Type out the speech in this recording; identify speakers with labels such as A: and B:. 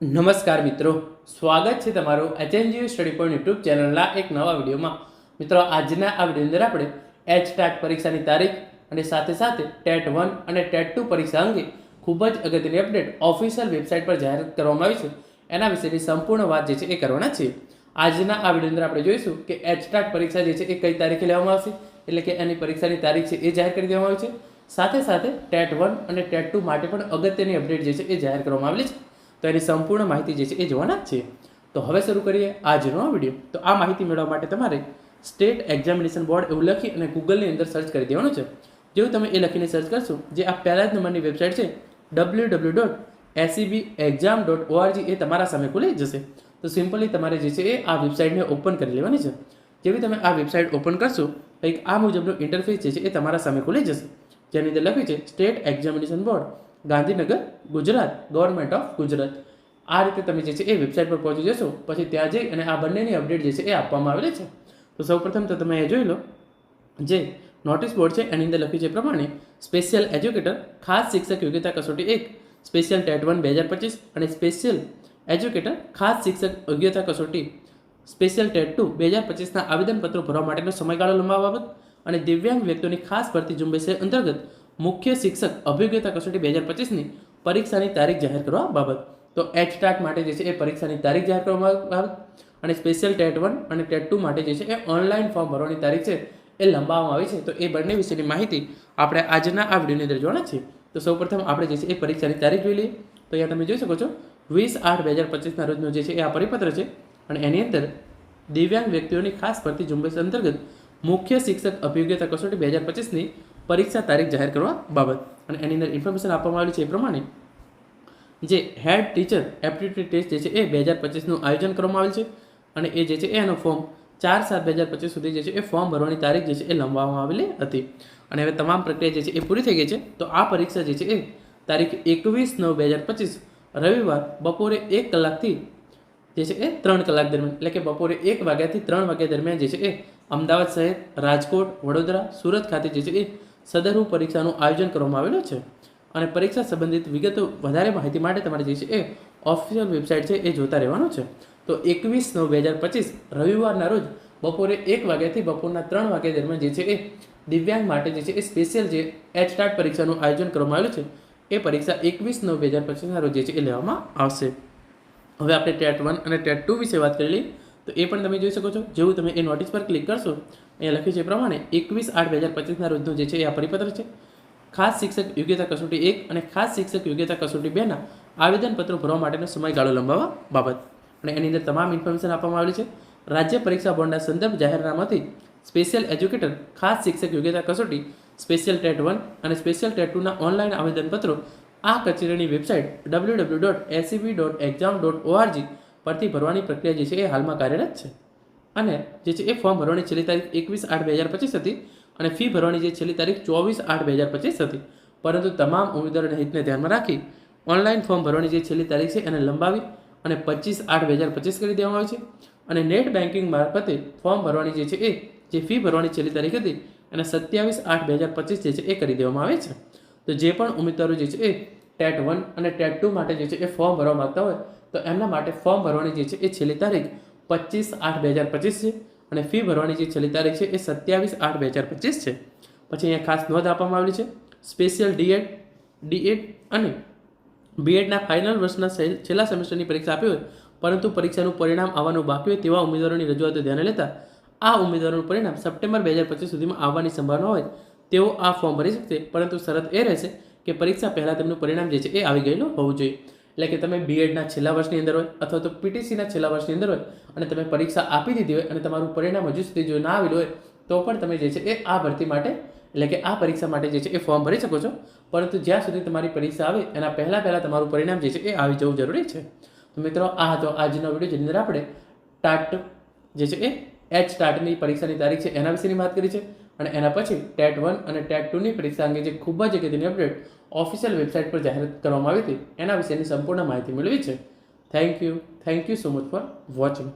A: નમસ્કાર મિત્રો. સ્વાગત છે તમારું એચએનજીયુ સ્ટડી પોઈન્ટ યુટ્યુબ ચેનલના એક નવા વિડીયોમાં. મિત્રો, આજના આ વીડિયો અંદર આપણે એચ ટાટ પરીક્ષાની તારીખ અને સાથે સાથે ટેટ વન અને ટેટ ટુ પરીક્ષા અંગે ખૂબ જ અગત્યની અપડેટ ઓફિશિયલ વેબસાઇટ પર જાહેરાત કરવામાં આવી છે. એના વિશેની સંપૂર્ણ વાત જે છે એ કરવાના છે આજના આ વીડિયો અંદર આપણે જોઈશું કે એચ ટાટ પરીક્ષા જે છે એ કઈ તારીખે લેવામાં આવશે, એટલે કે એની પરીક્ષાની તારીખ છે એ જાહેર કરી દેવામાં આવી છે. સાથે સાથે ટેટ વન અને ટેટ ટુ માટે પણ અગત્યની અપડેટ જે છે એ જાહેર કરવામાં આવેલી છે. તો એની સંપૂર્ણ માહિતી જે છે એ જોવાના છે તો હવે શરૂ કરીએ આજનો આ વીડિયો. તો આ માહિતી મેળવવા માટે તમારે સ્ટેટ એક્ઝામિનેશન બોર્ડ એવું લખી અને ગૂગલની અંદર સર્ચ કરી દેવાનું છે. જેવું તમે એ લખીને સર્ચ કરશો, જે આ પહેલા જ નંબરની વેબસાઇટ છે W W dot ACB exam dot ORG એ તમારા સામે ખુલી જશે. તો સિમ્પલી તમારે જે છે એ આ વેબસાઇટને ઓપન કરી લેવાની છે. જેવી તમે આ વેબસાઇટ ઓપન કરશો, કંઈક આ મુજબનું ઇન્ટરફેસ જે છે એ તમારા સામે ખુલી જશે. જેની અંદર લખ્યું છે, state examination board. Gandhinagar, Gujarat government of Gujarat. આ રીતે તમે જે છે એ વેબસાઇટ પર પહોંચી જશો, પછી ત્યાં જઈ અને આ બંનેની અપડેટ જે છે એ આપવામાં આવેલી છે. તો સૌપ્રથમ તો તમે એ જોઈ લો, જે નોટિસ બોર્ડ છે એની અંદર લખ્યું છે પ્રમાણે સ્પેશિયલ એજ્યુકેટર ખાસ શિક્ષક યોગ્યતા કસોટી એક સ્પેશિયલ ટેટ વન બે હજાર પચીસ અને સ્પેશિયલ એજ્યુકેટર ખાસ શિક્ષક યોગ્યતા કસોટી સ્પેશિયલ ટેટ ટુ બે હજાર પચીસના આવેદનપત્રો ભરવા માટેનો સમયગાળો લંબાવવા બાબત અને દિવ્યાંગ વ્યક્તિઓની ખાસ ભરતી ઝુંબેશ અંતર્ગત મુખ્ય શિક્ષક અભિજ્ઞતા કસોટી બે હજાર પચીસની પરીક્ષાની તારીખ જાહેર કરવા બાબત. તો એચ ટાટ માટે જે છે એ પરીક્ષાની તારીખ જાહેર કરવામાં બાબત અને સ્પેશિયલ ટેટ વન અને ટેટ ટુ માટે જે છે એ ઓનલાઈન ફોર્મ ભરવાની તારીખ છે એ લંબાવવામાં આવી છે. તો એ બંને વિશેની માહિતી આપણે આજના આ વિડીયોની અંદર જોવાના છે તો સૌપ્રથમ આપણે જે છે એ પરીક્ષાની તારીખ જોઈ લઈએ. તો અહીંયા તમે જોઈ શકો છો વીસ આઠ બે હજાર પચીસના રોજનું જે છે એ આ પરિપત્ર છે. અને એની અંદર દિવ્યાંગ વ્યક્તિઓની ખાસ ભરતી ઝુંબેશ અંતર્ગત મુખ્ય શિક્ષક અભિયોગ્યતા કસોટી બે હજાર પચીસની પરીક્ષા તારીખ જાહેર કરવા બાબત. અને એની અંદર ઇન્ફોર્મેશન આપવામાં આવેલી છે એ પ્રમાણે જે હેડ ટીચર એપ્ટિટ્યુડ ટેસ્ટ જે છે એ બે હજાર પચીસનું આયોજન કરવામાં આવેલ છે. અને એ જે છે એનો ફોર્મ ચાર સાત બે હજાર પચીસ સુધી જે છે એ ફોર્મ ભરવાની તારીખ જે છે એ લંબાવવામાં આવેલી હતી. અને હવે તમામ પ્રક્રિયા જે છે એ પૂરી થઈ ગઈ છે. તો આ પરીક્ષા જે છે એ તારીખ એકવીસ નવ બે હજાર પચીસ રવિવાર બપોરે એક કલાકથી જે છે એ ત્રણ કલાક દરમિયાન, એટલે કે બપોરે એક વાગ્યાથી ત્રણ વાગ્યા દરમિયાન જે છે એ અમદાવાદ શહેર રાજકોટ, વડોદરા, સુરત ખાતે જે છે એ સદરુ પરીક્ષાનું આયોજન કરવામાં આવેલું છે અને પરીક્ષા સંબંધિત વિગતો વધારે માહિતી માટે તમારે જે છે એ ઓફિશિયલ વેબસાઇટ છે એ જોતા રહેવાનું છે. તો એકવીસ નવ બે હજાર પચીસ રવિવારના રોજ બપોરે એક વાગ્યાથી બપોરના ત્રણ વાગ્યા દરમિયાન જે છે એ દિવ્યાંગ માટે જે છે એ સ્પેશિયલ જે એચ સ્ટાર્ટ પરીક્ષાનું આયોજન કરવામાં આવેલું છે, એ પરીક્ષા એકવીસ નવ બે હજાર પચીસના રોજ જે છે એ લેવામાં આવશે. હવે આપણે ટેટ વન અને ટેટ ટુ વિશે વાત કરી લઈએ. તો એ પણ તમે જોઈ શકો છો. જેવું તમે એ નોટિસ પર ક્લિક કરશો, અહીંયા લખ્યું છે પ્રમાણે એકવીસ આઠ બે હજાર પચીસના રોજનું જે છે એ આ પરિપત્ર છે. ખાસ શિક્ષક યોગ્યતા કસોટી એક અને ખાસ શિક્ષક યોગ્યતા કસોટી બેના આવેદનપત્રો ભરવા માટેનો સમયગાળો લંબાવવા બાબત. અને એની અંદર તમામ ઇન્ફોર્મેશન આપવામાં આવેલી છે. રાજ્ય પરીક્ષા બોર્ડના સંદર્ભ જાહેરનામાથી સ્પેશિયલ એજ્યુકેટર ખાસ શિક્ષક યોગ્યતા કસોટી સ્પેશિયલ ટેટ વન અને સ્પેશિયલ ટેટ ટુના ઓનલાઈન આવેદનપત્રો આ કચેરીની website W W dot ACB dot exam dot ORG પરથી ભરવાની પ્રક્રિયા જે છે એ હાલમાં કાર્યરત છે. અને જે છે એ ફોર્મ ભરવાની છેલ્લી તારીખ એકવીસ આઠ બે હજાર પચીસ હતી અને ફી ભરવાની જે છેલ્લી તારીખ ચોવીસ આઠ બે હજાર પચીસ હતી. પરંતુ તમામ ઉમેદવારોના હિતને ધ્યાનમાં રાખી ઓનલાઈન ફોર્મ ભરવાની જે છેલ્લી તારીખ છે એને લંબાવી અને પચીસ આઠ બે હજાર પચીસ કરી દેવામાં આવે છે. અને નેટ બેન્કિંગ મારફતે ફોર્મ ભરવાની જે છે એ, જે ફી ભરવાની છેલ્લી તારીખ હતી એને સત્યાવીસ આઠ બે હજાર પચીસ જે છે એ કરી દેવામાં આવે છે. તો જે પણ ઉમેદવારો જે છે એ ટેટ વન અને ટેટ ટુ માટે જે છે એ ફોર્મ ભરવા માગતા હોય તો એમના માટે ફોર્મ ભરવાની જે છે એ છેલ્લી તારીખ પચીસ આઠ બે હજાર પચીસ છે અને ફી ભરવાની જે છેલ્લી તારીખ છે એ સત્યાવીસ આઠ બે હજાર પચીસ છે. પછી અહીંયા ખાસ નોંધ આપવામાં આવેલી છે સ્પેશિયલ ડીએડ ડીએડ અને બીએડના ફાઇનલ વર્ષના છેલ્લા સેમેસ્ટરની પરીક્ષા આપી હોય, પરંતુ પરીક્ષાનું પરિણામ આવવાનું બાકી હોય તેવા ઉમેદવારોની રજૂઆતો ધ્યાને લેતા આ ઉમેદવારોનું પરિણામ સપ્ટેમ્બર બે હજાર પચીસ સુધીમાં આવવાની સંભાવના હોય, તેઓ આ ફોર્મ ભરી શકશે, પરંતુ શરત એ રહેશે કે પરીક્ષા પહેલાં તેમનું પરિણામ જે છે એ આવી ગયેલું હોવું જોઈએ. એટલે કે તમે બીએડના છેલ્લા વર્ષની અંદર હોય અથવા તો પીટીસીના છેલ્લા વર્ષની અંદર હોય અને તમે પરીક્ષા આપી દીધી હોય અને તમારું પરિણામ હજુ સુધી જો ના આવેલું હોય, તો પણ તમે જે છે એ આ ભરતી માટે, એટલે કે આ પરીક્ષા માટે જે છે એ ફોર્મ ભરી શકો છો. પરંતુ જ્યાં સુધી તમારી પરીક્ષા આવે, એના પહેલાં પહેલાં તમારું પરિણામ જે છે એ આવી જવું જરૂરી છે. તો મિત્રો, આ હતો આજનો વીડિયો જેની અંદર આપણે ટાટ જે છે એ એચ ટાટની પરીક્ષાની તારીખ છે એના વિશેની વાત કરી છે. અને એના પછી ટેટ વન અને ટેટ ટુની પરીક્ષા અંગે જે ખૂબ જ અગત્યની અપડેટ ઓફિશિયલ વેબસાઇટ પર જાહેરાત કરવામાં આવી હતી, એના વિશેની સંપૂર્ણ માહિતી મેળવી છે. Thank you thank you so much for watching